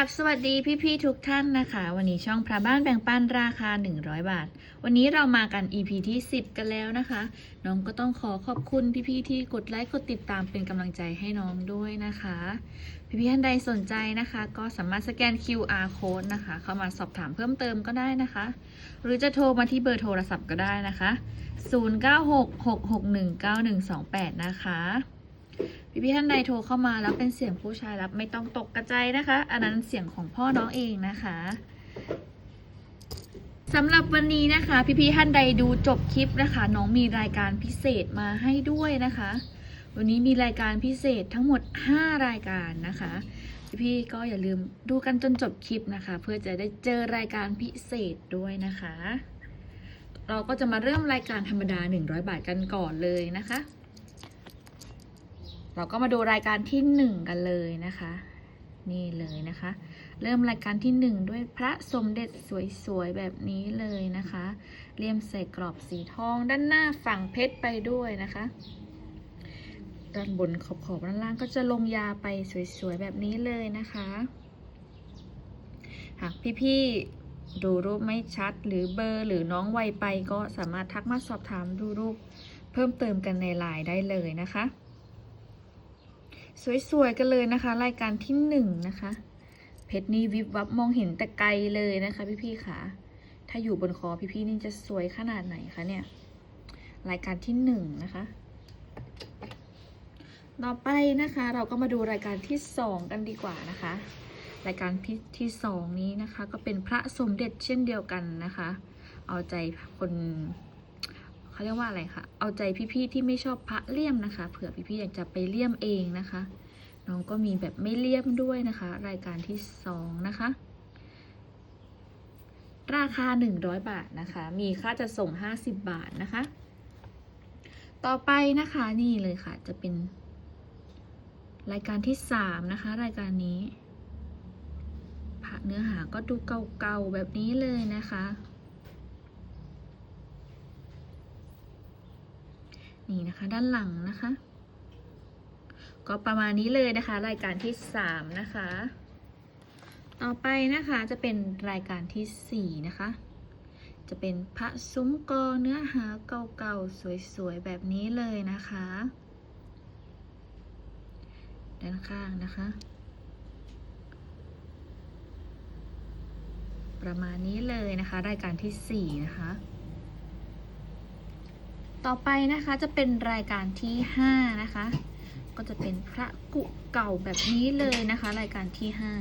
ราบสวัสดีพี่ๆทุกท่านนะคะ วันนี้ช่องพระบ้านแบ่งปันราคา 100 บาท วันนี้เรามากัน EP ที่ 10 กันแล้วนะคะ น้องก็ต้องขอขอบคุณพี่ๆที่กดไลค์กดติดตามเป็นกำลังใจให้น้องด้วยนะคะ พี่ๆท่านใดสนใจนะคะ ก็สามารถสแกน QR code นะคะ เข้ามาสอบถามเพิ่มเติมก็ได้นะคะ หรือจะโทรมาที่เบอร์โทรศัพท์ก็ได้นะคะ 0966619128 นะคะ พี่พี่ท่านใดโทรเข้ามาแล้วเป็นเสียงผู้ชายรับไม่ต้องตกกระใจนะคะ อันนั้นเสียงของพ่อน้องเองนะคะสำหรับวันนี้นะคะ พี่พี่ท่านใดดูจบคลิปนะคะ น้องมีรายการพิเศษมาให้ด้วยนะคะ วันนี้มีรายการพิเศษทั้งหมด 5 รายการนะคะพี่พี่ๆก็อย่าลืมดูกันจนจบคลิปนะคะ เพื่อจะได้เจอรายการพิเศษด้วยนะคะ เราก็จะมาเริ่มรายการธรรมดา 100 บาทกันก่อนเลยนะคะ เราก็มาดูรายการที่หนึ่งกันเลยนะคะ นี่เลยนะคะ เริ่มรายการที่หนึ่งด้วยพระสมเด็จสวยๆแบบนี้เลยนะคะเลี่ยมใส่กรอบสีทองด้านหน้าฝั่งเพชรไปด้วยนะคะด้านบนขอบๆด้านล่างก็จะลงยาไปสวยๆแบบนี้เลยนะคะ หากพี่ๆดูรูปไม่ชัดหรือเบอร์หรือน้องไวไปก็สามารถทักมาสอบถามดูรูปเพิ่มเติมกันในไลน์ได้เลยนะคะ สวยๆกันเลยนะคะ รายการที่หนึ่งนะคะ เพชรนี่วิบวับมองเห็นแต่ไกลเลยนะคะพี่ๆค่ะ ถ้าอยู่บนคอพี่ๆนี่จะสวยขนาดไหนคะเนี่ย รายการที่หนึ่งนะคะ ต่อไปนะคะ เราก็มาดูรายการที่สองกันดีกว่านะคะ รายการที่ที่สองนี้นะคะ ก็เป็นพระสมเด็จเช่นเดียวกันนะคะ เอาใจคน เขาเรียกว่าอะไรคะเอาใจพี่ๆที่ไม่ชอบพระเลี่ยมนะคะ เผื่อพี่ๆอยากจะไปเลี่ยมเองนะคะ น้องก็มีแบบไม่เลี่ยมด้วยนะคะ รายการที่สองนะคะ ราคา 100 บาทนะคะ มีค่าจะส่ง 50 บาทนะคะ ต่อไปนะคะนี่เลยค่ะ จะเป็น รายการที่สามนะคะ รายการนี้พระเนื้อหาก็ดูเก่าๆแบบนี้เลยนะคะ นี่นะคะ ด้านหลังนะคะ ก็ประมาณนี้เลยนะคะ รายการที่สามนะคะ ต่อไปนะคะจะเป็นรายการที่สี่นะคะ จะเป็นพระซุ้มกอเนื้อหาเก่าๆสวยๆแบบนี้เลยนะคะ ด้านข้างนะคะประมาณนี้เลยนะคะ รายการที่สี่นะคะ ต่อไปนะคะจะเป็นรายการที่ห้านะคะ ก็จะเป็นพระกุเก่าแบบนี้เลยนะคะ รายการที่ห้า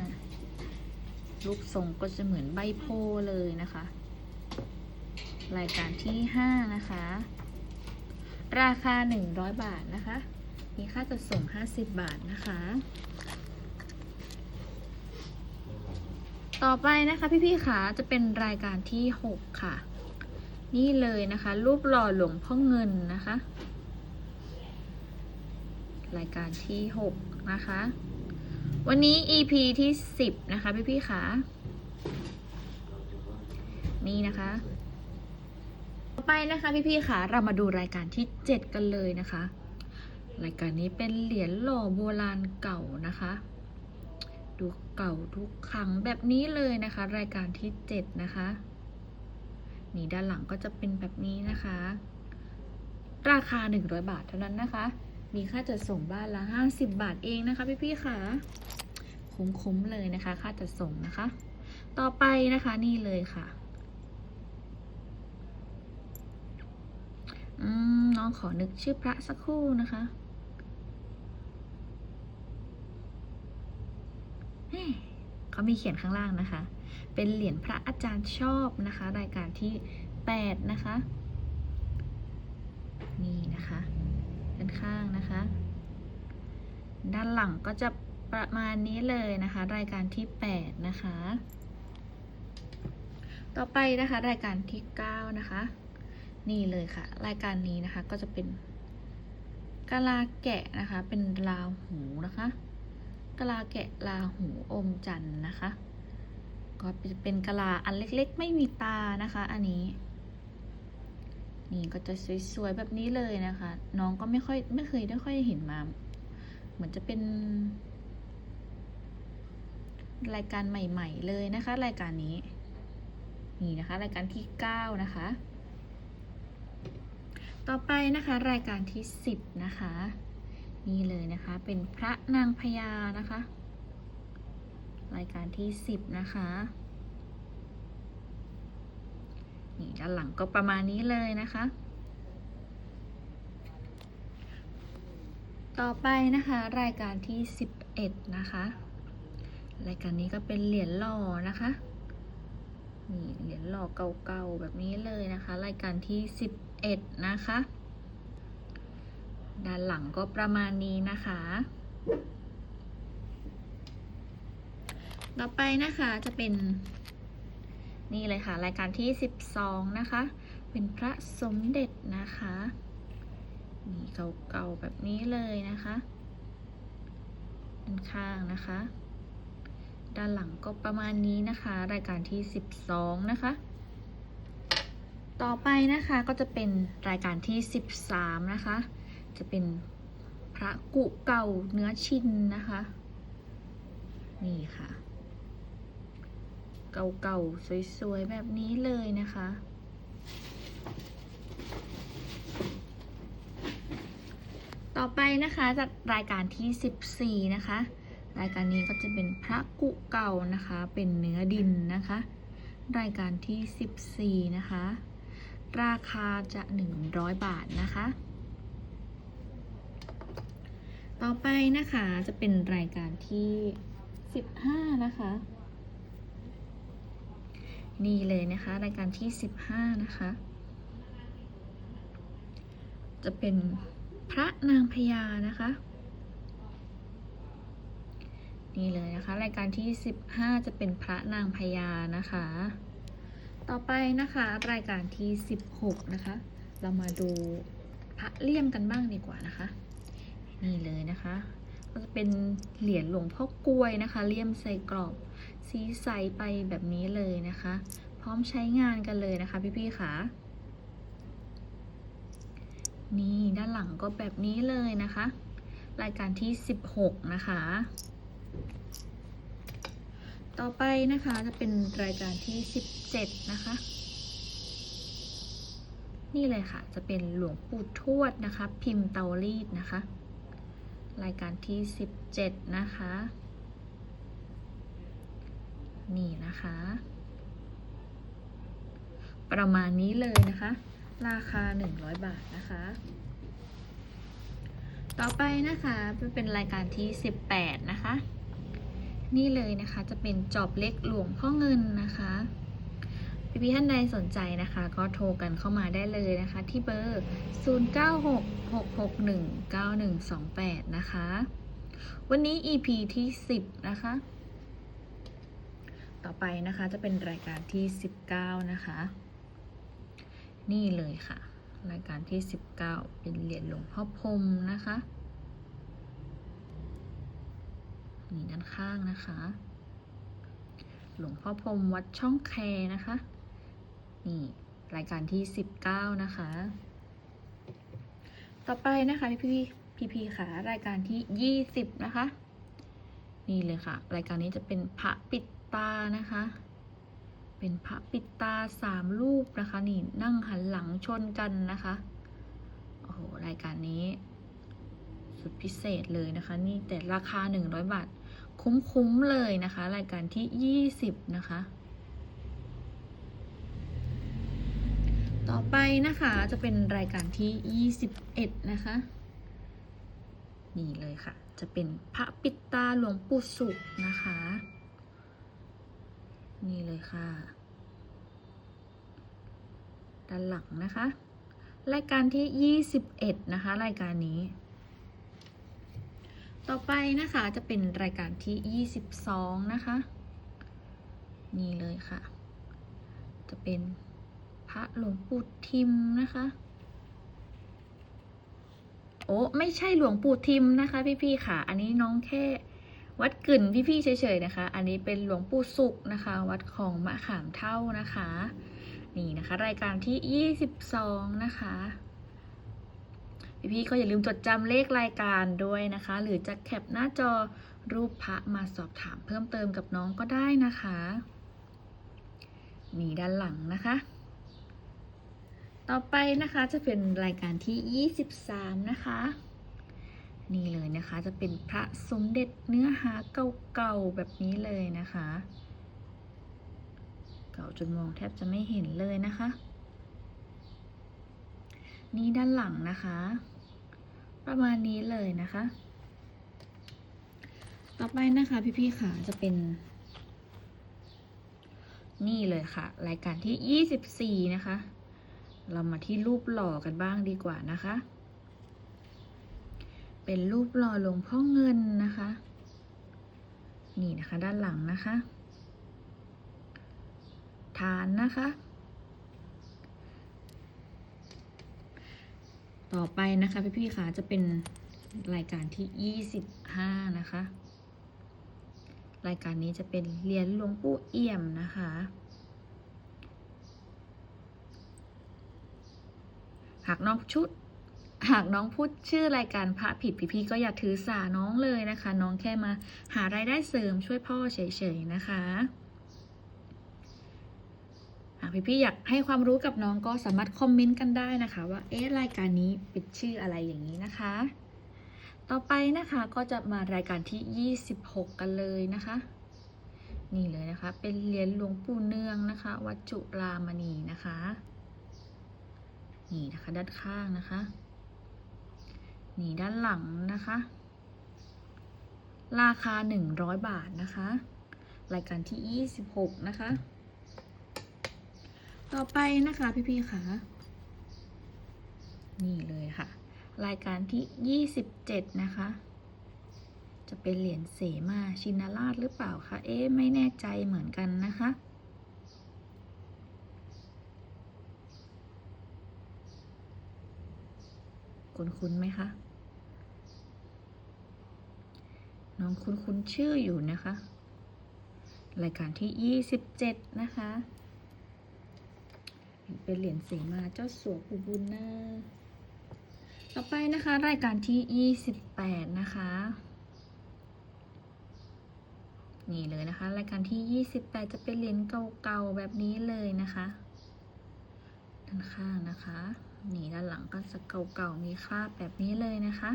รูปทรงก็จะเหมือนใบโพเลยนะคะ รายการที่ห้านะคะ ราคา 100 บาทนะคะ มีค่าจัดส่ง 50 บาทนะคะ ต่อไปนะคะพี่ๆค่ะจะเป็นรายการที่ 6 ค่ะ นี่เลยนะคะ รูปหล่อหลวงพ่อเงินนะคะ รายการที่ 6 นะคะ วันนี้ EP ที่ 10 นะคะ พี่ๆค่ะนี่นะคะ ต่อไปนะคะ พี่ๆค่ะเรามาดูรายการที่ 7 กันเลยนะคะ รายการนี้เป็นเหรียญหล่อโบราณเก่านะคะ ดูเก่าทุกครั้งแบบนี้เลยนะคะ รายการที่ 7 นะคะ นี่ด้านหลังก็จะเป็นแบบนี้นะคะ ราคา 100 บาทเท่านั้นนะคะ มีค่าจัดส่งบ้านละ 50 บาทเองนะคะพี่ๆค่ะ คุ้มๆเลยนะคะ ค่าจัดส่งนะคะ ต่อไปนะคะนี่เลยค่ะอืมน้องขอนึกชื่อพระสักครู่นะคะเขามีเขียนข้างล่างนะคะ เป็นเหรียญพระอาจารย์ชอบนะคะ รายการที่ 8 นะคะ นี่นะคะด้านข้างนะคะ ด้านหลังก็จะประมาณนี้เลยนะคะ รายการที่ 8 นะคะ ต่อไปนะคะ รายการที่ 9 นะคะ นี่เลยค่ะ รายการนี้นะคะก็จะเป็นกะลาแกะนะคะ เป็นลาหูนะคะกะลาแกะลาหูอมจันทร์นะคะ ก็จะเป็นกะลาอันเล็กๆ ไม่มีตานะคะ อันนี้ นี่ก็จะสวยๆแบบนี้เลยนะคะ น้องก็ไม่ค่อยไม่เคยได้ค่อยเห็นมา เหมือนจะเป็น รายการใหม่ ๆ เลยนะคะ รายการนี้ นี่นะคะ รายการที่9นะคะ ต่อไปนะคะ รายการที่10นะคะ นี่เลยนะคะ เป็นพระนางพญานะคะ รายการที่ 10 นะคะนี่ด้านหลังก็ประมาณนี้เลยนะคะ ต่อไปนะคะ รายการที่ 11 นะคะ รายการนี้ก็เป็นเหรียญหล่อนะคะนี่เหรียญหล่อเก่าๆแบบนี้เลยนะคะ รายการที่ 11 นะคะ ด้านหลังก็ประมาณนี้นะคะ ต่อไปนะคะจะเป็น นี่เลยค่ะ รายการที่ 12 นะคะ เป็นพระสมเด็จนะคะนี่เก่าๆแบบนี้เลยนะคะด้านข้างนะคะ ด้านหลังก็ประมาณนี้นะคะ รายการที่ 12 นะคะ ต่อไปนะคะก็จะเป็นรายการที่ 13 นะคะ จะเป็นพระกุเก่าเนื้อชินนะคะ นี่ค่ะ เก่าๆ สวยๆ แบบนี้เลยนะคะ ต่อไปนะคะจากรายการที่ 14 นะคะ รายการนี้ก็จะเป็นพระกุเก่านะคะ เป็นเนื้อดินนะคะ รายการที่ 14 นะคะ ราคาจะ 100 บาทนะคะต่อไปนะคะจะเป็นรายการที่ 15 นะคะ นี่เลยนะคะ รายการที่ 15 นะคะ จะเป็นพระนางพญานะคะ นี่เลยนะคะ รายการที่ 15 จะเป็นพระนางพญานะคะ ต่อไปนะคะ รายการที่ 16 นะคะ เรามาดูพระเลี่ยมกันบ้างดีกว่านะคะ นี่เลยนะคะ ก็จะเป็นเหรียญหลวงพ่อกล้วยนะคะ เลี่ยมใส่กรอบ สีใสไปแบบนี้เลยนะคะ พร้อมใช้งานกันเลยนะคะพี่ๆค่ะ นี่ด้านหลังก็แบบนี้เลยนะคะ รายการที่ 16 นะคะ ต่อไปนะคะจะเป็นรายการที่ 17 นะคะนี่เลยค่ะ จะเป็นหลวงปู่ทวดนะคะ พิมพ์เตารีดนะคะ รายการที่ 17 นะคะ นี่นะคะ ประมาณนี้เลยนะคะ ราคา 100 บาทนะคะ ต่อไปนะคะเป็นรายการที่ 18 นะคะ นี่เลยนะคะจะเป็นจอบเล็กหลวงพ่อเงินนะคะพี่พี่ท่านใดสนใจนะคะ ก็โทรกันเข้ามาได้เลยนะคะ ที่เบอร์ 0966619128 นะคะ วันนี้ EP ที่ 10 นะคะ ต่อไปนะคะจะเป็นรายการที่ 19 นะคะ นี่เลยค่ะ รายการที่ 19 เป็นเหรียญหลวงพ่อพรมนะคะนี่ด้านข้างนะคะ หลวงพ่อพรมวัดช่องแคนะคะ นี่รายการที่ 19 นะคะ ต่อไปนะคะพี่พี่พี่พี่ค่ะ รายการที่ 20 นะคะ นี่เลยค่ะ รายการนี้จะเป็นพระปิด ตานะคะ เป็นพระปิดตาสามรูปนะคะ นี่นั่งหันหลังชนกันนะคะ โอ้โห รายการนี้ สุดพิเศษเลยนะคะ นี่แต่ราคา 100 บาท คุ้มๆเลยนะคะ รายการที่ 20 นะคะ ต่อไปนะคะจะเป็นรายการที่ 21 นะคะ นี่เลยค่ะจะเป็นพระปิดตาหลวงปู่สุขนะคะ นี่เลยค่ะ ด้านหลังนะคะ รายการที่ 21 นะคะ รายการนี้ ต่อไปนะคะจะเป็นรายการที่ 22 นะคะ นี่เลยค่ะ จะเป็นพระหลวงปู่ทิมนะคะ โอ้ไม่ใช่หลวงปู่ทิมนะคะ พี่ๆค่ะ อันนี้น้องแค่ วัดกึ่นพี่ๆเฉยๆนะคะ อันนี้เป็นหลวงปู่สุขนะคะ วัดของมะขามเท่านะคะ นี่นะคะ รายการที่ 22 นะคะพี่ๆก็อย่าลืมจดจำเลขรายการด้วยนะคะ หรือจะแคปหน้าจอรูปพระมาสอบถามเพิ่มเติมกับน้องก็ได้นะคะนี่ด้านหลังนะคะ ต่อไปนะคะจะเป็นรายการที่ 23 นะคะ นี่เลยนะคะ จะเป็นพระสมเด็จเนื้อหาเก่าๆแบบนี้เลยนะคะ เก่าจนมองแทบจะไม่เห็นเลยนะคะ นี่ด้านหลังนะคะ ประมาณนี้เลยนะคะ ต่อไปนะคะพี่ๆค่ะจะเป็น นี่เลยค่ะ รายการที่ 24 นะคะ เรามาที่รูปหล่อกันบ้างดีกว่านะคะ เป็นรูปหล่อหลวงพ่อเงินนะคะ นี่นะคะด้านหลังนะคะ ฐานนะคะ ต่อไปนะคะพี่ๆค่ะจะเป็นรายการที่ 25 นะคะ รายการนี้จะเป็นเรียญหลวงปู่เอี่ยมนะคะหากนองชุด หากน้องพูดชื่อรายการพระผิดพี่ๆก็อย่าถือสาน้องเลยนะคะ น้องแค่มาหารายได้เสริมช่วยพ่อเฉยๆนะคะหากพี่ๆอยากให้ความรู้กับน้องก็สามารถคอมเมนต์กันได้นะคะ ว่าเอ๊ะรายการนี้เป็นชื่ออะไรอย่างนี้นะคะ ต่อไปนะคะก็จะมารายการที่ 26 กันเลยนะคะ นี่เลยนะคะ เป็นเหรียญหลวงปู่เนืองนะคะ วัดจุรามณีนะคะ นี่นะคะด้านข้างนะคะ นี่ด้านหลังนะคะ ราคา 100 บาทนะคะ รายการที่ 26 นะคะ ต่อไปนะคะพี่ๆค่ะ นี่เลยค่ะ รายการที่ 27 นะคะจะเป็นเหรียญเสมาชินราชหรือเปล่าคะ เอ๊ะ ไม่แน่ใจเหมือนกันนะคะ คุ้นคุ้นๆไหมคะ น้องคุ้นคุ้นชื่ออยู่นะคะ รายการที่ 27 นะคะ เป็นเหรียญเสมาเจ้าสัวปูบุญนาต่อไปนะคะ รายการที่ 28 นะคะ นี่เลยนะคะ รายการที่ 28 จะเป็นเหรียญเก่าๆแบบนี้เลยนะคะด้านข้างนะคะ นี่ด้านหลังก็จะเก่าๆมีคราบแบบนี้เลยนะคะ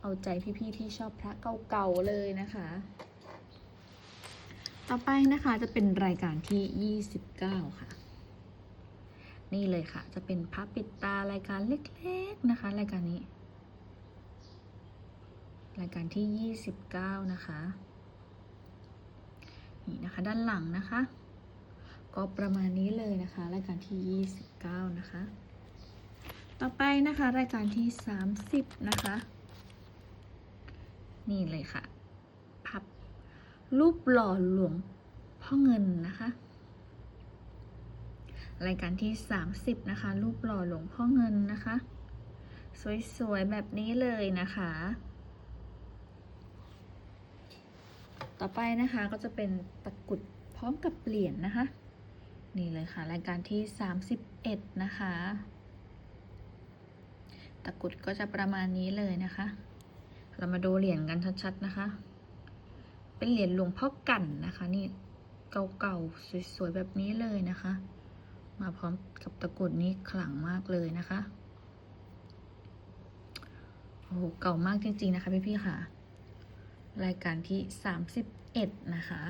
เอาใจพี่ๆที่ชอบพระเก่าๆเลยนะคะ ต่อไปนะคะจะเป็นรายการที่ 29 ค่ะ นี่เลยค่ะ จะเป็นพับปิดตารายการเล็กๆนะคะ รายการนี้ รายการที่ 29 นะคะ นี่นะคะด้านหลังนะคะ ก็ประมาณนี้เลยนะคะ รายการที่ 29 นะคะ ต่อไปนะคะ รายการที่ 30 นะคะ นี่เลยค่ะ พับ รูปหล่อหลวงพ่อเงินนะคะ รายการที่ 30 นะคะ รูปหล่อหลวงพ่อเงินนะคะ สวยๆ แบบนี้เลยนะคะ ต่อไปนะคะก็จะเป็นตะกุดพร้อมกับเหรียญนะคะ นี่เลยค่ะ รายการที่ 31 นะคะ ตะกุดก็จะประมาณนี้เลยนะคะ เรามาดูเหรียญกันชัดๆนะคะ เป็นเหรียญหลวงพ่อกั่นนะคะ นี่เก่าๆสวยๆแบบนี้เลยนะคะ มาพร้อมกับตะกรุดนี้ขลังมากเลยนะคะโอ้โหเก่ามากจริงๆนะคะพี่ๆค่ะ รายการที่31นะคะ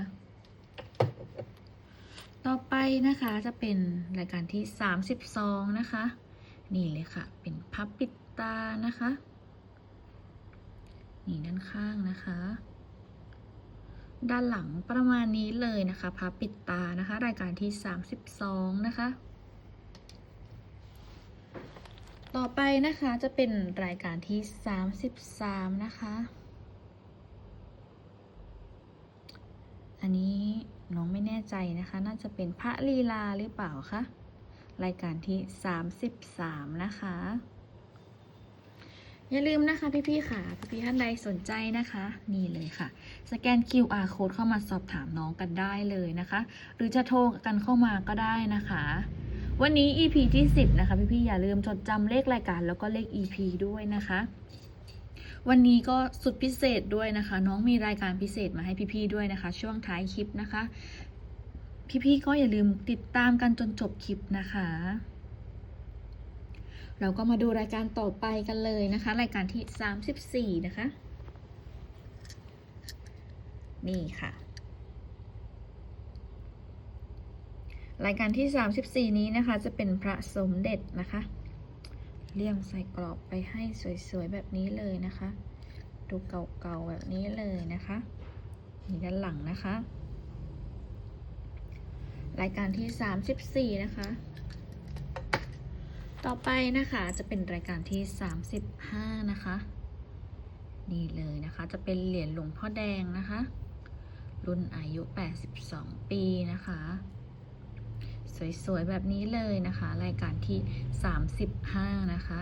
ต่อไปนะคะจะเป็นรายการที่32นะคะ นี่เลยค่ะ เป็นพับปิดตานะคะ นี่ด้านข้างนะคะ ด้านหลังประมาณนี้เลยนะคะพับปิดตานะคะ รายการที่ 32 นะคะ ต่อไปนะคะจะเป็นรายการที่ 33 นะคะอันนี้น้องไม่แน่ใจนะคะ น่าจะเป็นพระลีลาหรือเปล่าคะ รายการที่ 33 นะคะ อย่าลืมนะคะพี่ๆค่ะ พี่ๆท่านใดสนใจนะคะ นี่เลยค่ะ สแกน QR code เข้ามาสอบถามน้องกันได้เลยนะคะ หรือจะโทรกันเข้ามาก็ได้นะคะ วันนี้ EP ที่ 10 นะคะ พี่ๆอย่าลืมจดจำเลขรายการแล้วก็เลข EP ด้วยนะคะ วันนี้ก็สุดพิเศษด้วยนะคะ น้องมีรายการพิเศษมาให้พี่ๆด้วยนะคะ ช่วงท้ายคลิปนะคะ พี่ๆก็อย่าลืมติดตามกันจนจบคลิปนะคะ เราก็มาดูรายการต่อไปกันเลยนะคะ รายการที่ 34 นะคะ นี่ค่ะ รายการที่ 34 นี้นะคะ จะเป็นพระสมเด็จนะคะ เลี่ยงใส่กรอบไปให้สวยๆ แบบนี้เลยนะคะ ดูเก่าๆ แบบนี้เลยนะคะนี่ด้านหลังนะคะ รายการที่ 34 นะคะ ต่อไปนะคะจะเป็นรายการที่ 35 นะคะ นี่เลยนะคะจะเป็นเหรียญหลวงพ่อแดงนะคะ รุ่นอายุ 82 ปีนะคะ สวยๆ แบบนี้เลยนะคะ รายการที่ 35 นะคะ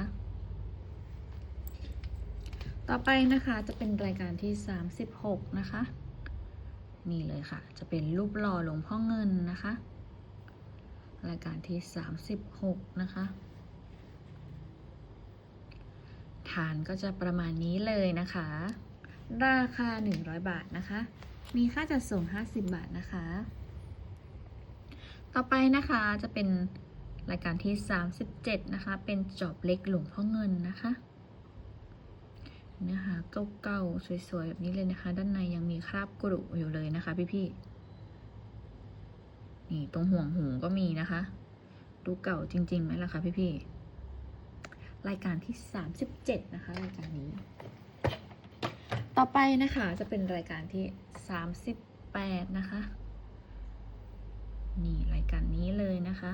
ต่อไปนะคะจะเป็นรายการที่ 36 นะคะ นี่เลยค่ะ จะเป็นรูปหล่อหลวงพ่อเงินนะคะ รายการที่ 36 นะคะ ฐานก็จะประมาณนี้เลยนะคะ ราคา 100 บาทนะคะ มีค่าจัดส่ง 50 บาทนะคะ ต่อไปนะคะจะเป็นรายการที่ 37 นะคะ เป็นจอบเล็กหลวงพ่อเงินนะคะเนื้อหาเก่าๆสวยๆ แบบนี้เลยนะคะ ด้านในยังมีคราบกรุอยู่เลยนะคะ พี่ๆนี่ตรงห่วงหูก็มีนะคะ ดูเก่าจริงๆไหมล่ะคะพี่ๆ รายการที่ 37 นะคะ รายการนี้ ต่อไปนะคะจะเป็นรายการที่ 38 นะคะ นี่รายการนี้เลยนะคะ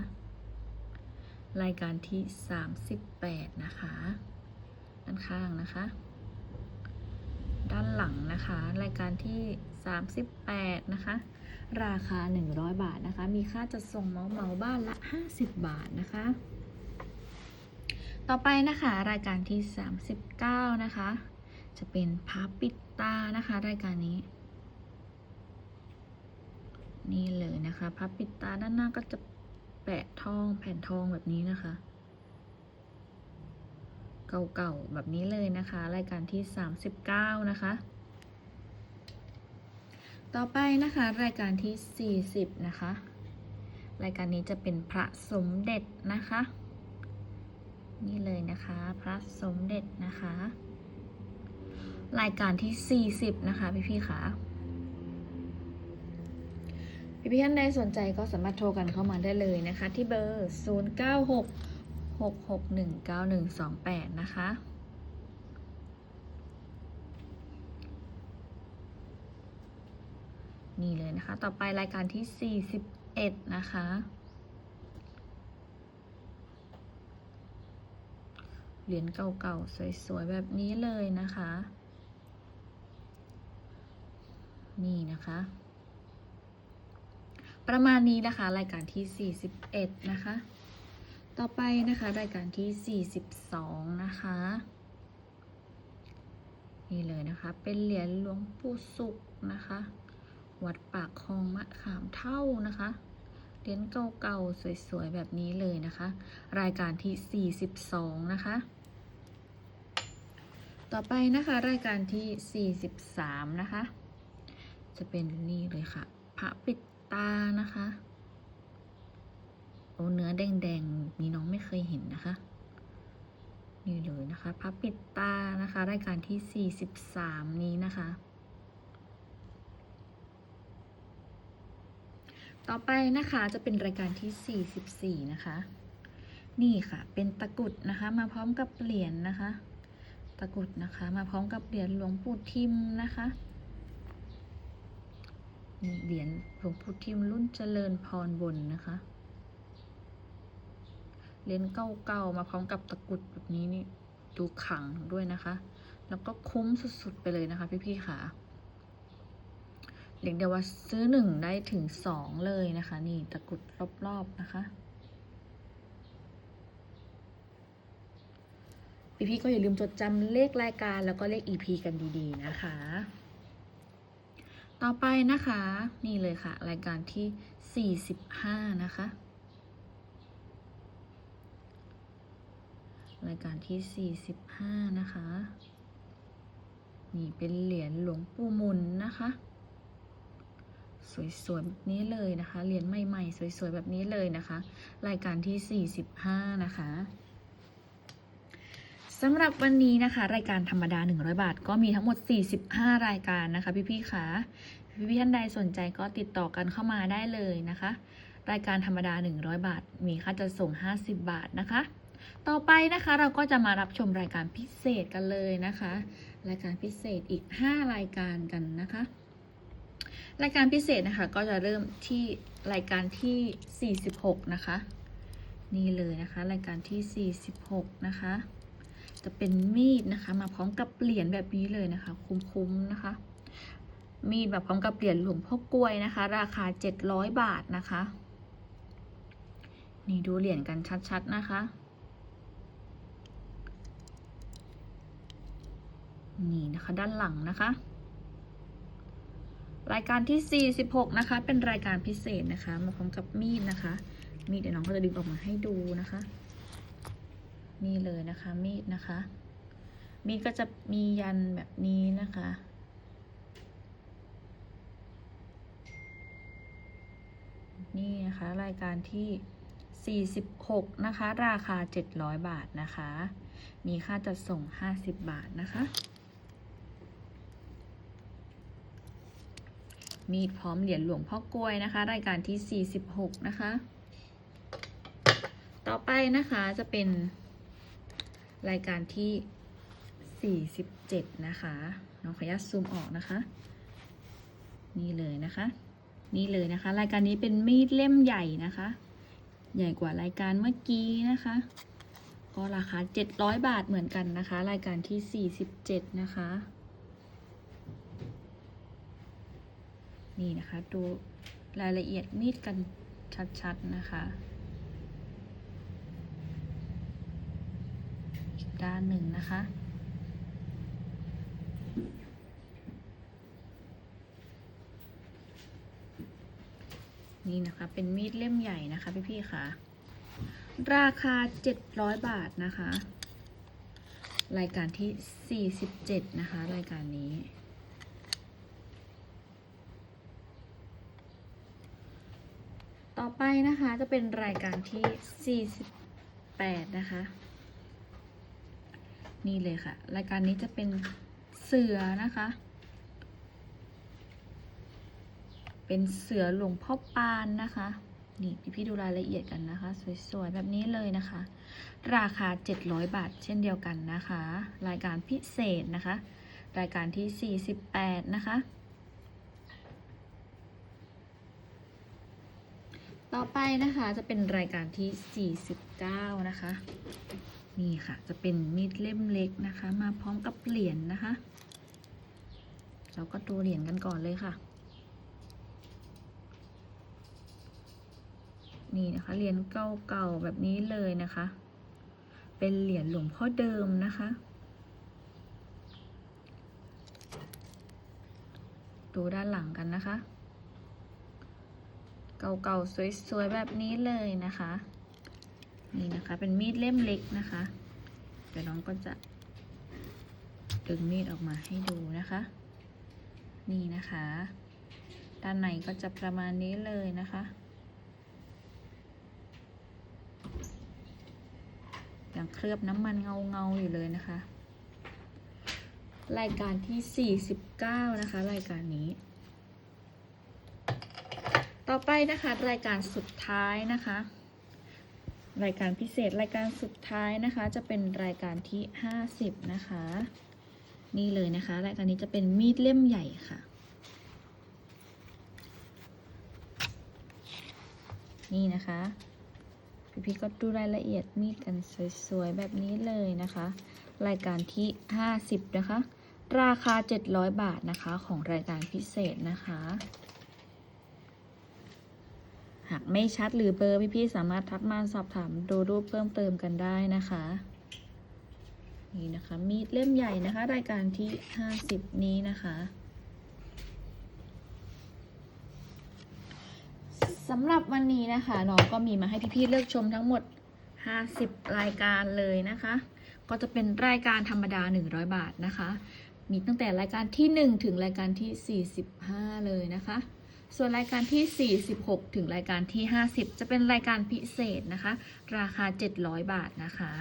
รายการที่ 38 นะคะ ด้านข้างนะคะ ด้านหลังนะคะ รายการที่ 38 นะคะราคา 100 บาทนะคะ มีค่าจัดส่งเมาเมาบ้านละ 50 บาทนะคะ ต่อไปนะคะ รายการที่ 39 นะคะ จะเป็นพับปิดตานะคะ รายการนี้ นี่เลยนะคะพับปิดตาด้านหน้าก็จะแปะทองแผ่นทองแบบนี้นะคะ เก่าๆแบบนี้เลยนะคะ รายการที่ 39 นะคะ ต่อไปนะคะ รายการที่ 40 นะคะ รายการนี้จะเป็นพระสมเด็จนะคะ นี่เลยนะคะ พระสมเด็จนะคะ รายการที่ 40 นะคะ พี่ๆค่ะพี่พี่ท่านใดสนใจก็สามารถโทรกันเข้ามาได้เลยนะคะ ที่เบอร์ 0 9 6 6 6 1 9 1 2 8 นะคะนี่เลยนะคะ ต่อไปรายการที่ 41 นะคะ เหรียญเก่าๆ สวยๆ แบบนี้เลยนะคะ นี่นะคะ ประมาณนี้นะคะ รายการที่ 41 นะคะ ต่อไปนะคะ รายการที่ 42 นะคะ นี่เลยนะคะ เป็นเหรียญหลวงปู่สุขนะคะ วัดปากคลองมะขามเท่านะคะ เหรียญเก่าๆสวยๆแบบนี้เลยนะคะ รายการที่ 42 นะคะ ต่อไปนะคะรายการที่ 43 นะคะ จะเป็นนี่เลยค่ะพระปิดตานะคะโอ้เนื้อแดงๆนี่น้องไม่เคยเห็นนะคะ นี่เลยนะคะพระปิดตานะคะ รายการที่ 43 นี้นะคะ ต่อไปนะคะจะเป็นรายการที่ 44 นะคะ นี่ค่ะ เป็นตะกุดนะคะ มาพร้อมกับเหรียญนะคะ ตะกุดนะคะ มาพร้อมกับเหรียญหลวงปู่ทิมนะคะนี่เหรียญหลวงปู่ทิมรุ่นเจริญพรบนนะคะเหรียญเก่าๆมาพร้อมกับตะกุดแบบนี้นี่ดูขังด้วยนะคะ แล้วก็คุ้มสุดๆไปเลยนะคะ พี่ๆค่ะ เรียกได้ว่าซื้อหนึ่งได้ถึงสองเลยนะคะ นี่ตะกรุดรอบๆนะคะ พี่ๆก็อย่าลืมจดจำเลขรายการแล้วก็เลข EP กันดีๆนะคะ ต่อไปนะคะ นี่เลยค่ะ รายการที่ 45 นะคะ รายการที่ 45 นะคะ นี่เป็นเหรียญหลวงปู่มุนนะคะ สวยๆแบบนี้เลยนะคะ เหรียญใหม่ๆ สวยๆแบบนี้เลยนะคะ รายการที่ 45 นะคะสำหรับวันนี้นะคะ รายการธรรมดา 100 บาท ก็มีทั้งหมด 45 รายการนะคะ พี่ๆคะพี่ๆท่านใดสนใจก็ติดต่อกันเข้ามาได้เลยนะคะ รายการธรรมดา 100 บาท มีค่าจัดส่ง 50 บาทนะคะ ต่อไปนะคะเราก็จะมารับชมรายการพิเศษกันเลยนะคะ รายการพิเศษอีก 5 รายการกันนะคะ รายการพิเศษนะคะก็จะเริ่มที่รายการที่ 46 นะคะ นี่เลยนะคะ รายการที่ 46 นะคะ จะเป็นมีดนะคะ มาพร้อมกับเหรียญแบบนี้เลยนะคะ คุ้มๆนะคะ มีดแบบพร้อมกับเหรียญหลวงพ่อกล้วยนะคะ ราคา 700 บาทนะคะ นี่ดูเหรียญกันชัดๆนะคะนี่นะคะด้านหลังนะคะ รายการที่ 46 นะคะ เป็นรายการพิเศษนะคะ มาพร้อมกับมีดนะคะ มีดเดี๋ยวน้องก็จะดึงออกมาให้ดูนะคะ นี่เลยนะคะ มีดนะคะ มีดก็จะมียันแบบนี้นะคะ นี่นะคะ รายการที่ 46 นะคะ ราคา 700 บาทนะคะ มีค่าจัดส่ง 50 บาทนะคะ มีดพร้อมเหรียญหลวงพ่อกล้วยนะคะ รายการที่ 46 นะคะ ต่อไปนะคะจะเป็นรายการที่ 47 นะคะน้องขออนุญาตซูมออกนะคะ นี่เลยนะคะ นี่เลยนะคะ รายการนี้เป็นมีดเล่มใหญ่นะคะ ใหญ่กว่ารายการเมื่อกี้นะคะ ก็ราคา 700 บาทเหมือนกันนะคะ รายการที่ 47 นะคะ นี่นะคะ ดูรายละเอียดมีดกันชัดๆนะคะ อีกด้านหนึ่งนะคะ นี่นะคะ เป็นมีดเล่มใหญ่นะคะพี่ๆค่ะ ราคา 700 บาทนะคะ รายการที่ 47 นะคะ รายการนี้ ต่อไปนะคะจะเป็นรายการที่ 48 นะคะ นี่เลยค่ะ รายการนี้จะเป็นเสือนะคะ เป็นเสือหลวงพ่อปานนะคะนี่พี่ๆดูรายละเอียดกันนะคะ สวยๆ แบบนี้เลยนะคะ ราคา 700 บาท เช่นเดียวกันนะคะ รายการพิเศษนะคะ รายการที่ 48 นะคะ ต่อไปนะคะจะเป็นรายการที่ 49 นะคะ นี่ค่ะ จะเป็นมีดเล่มเล็กนะคะ มาพร้อมกับเหรียญนนะคะ เราก็ดูเหรียญกันก่อนเลยค่ะ นี่นะคะเหรียญเก่าๆแบบนี้เลยนะคะ เป็นเหรียญหลวงพ่อเดิมนะคะ ดูด้านหลังกันนะคะ เก่าๆ สวยๆ แบบนี้เลยนะคะ นี่นะคะ เป็นมีดเล่มเล็กนะคะเดี๋ยวน้องก็จะ ดึงมีดออกมาให้ดูนะคะ นี่นะคะ ด้านในก็จะประมาณนี้เลยนะคะ ยังเคลือบน้ำมันเงาๆ อยู่เลยนะคะ รายการที่ 49 นะคะ รายการนี้ ต่อไปนะคะ รายการสุดท้ายนะคะ รายการพิเศษรายการสุดท้ายนะคะ จะเป็นรายการที่ 50 นะคะ นี่เลยนะคะ รายการนี้จะเป็นมีดเล่มใหญ่ค่ะ นี่นะคะพี่ๆก็ดูรายละเอียดมีดกันสวยๆ แบบนี้เลยนะคะ รายการที่ 50 นะคะ ราคา 700 บาทนะคะของรายการพิเศษนะคะ หากไม่ชัดหรือเบอร์พี่ๆสามารถทักมาสอบถามดูรูปเพิ่มเติมกันได้นะคะ นี่นะคะมีดเล่มใหญ่นะคะ รายการที่ 50 นี้นะคะสำหรับวันนี้นะคะน้องก็มีมาให้พี่ๆเลือกชมทั้งหมด 50 รายการเลยนะคะ ก็จะเป็นรายการธรรมดา 100 บาทนะคะ มีตั้งแต่รายการที่ 1 ถึงรายการที่ 45 เลยนะคะ ส่วนรายการที่ 46 ถึงรายการที่ 50 จะเป็นรายการพิเศษนะคะ ราคา 700 บาทนะคะ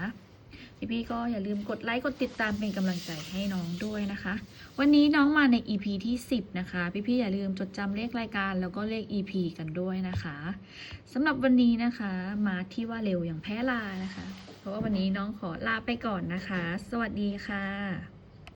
พี่ๆก็อย่าลืมกดไลค์กดติดตามเป็นกำลังใจให้น้องด้วยนะคะ วันนี้น้องมาใน EP ที่ 10 นะคะ พี่ๆอย่าลืมจดจำเลขรายการแล้วก็เลข EP กันด้วยนะคะสำหรับวันนี้นะคะมาที่ว่าเร็วอย่างแพ้ลานะคะ เพราะว่าวันนี้น้องขอลาไปก่อนนะคะ สวัสดีค่ะ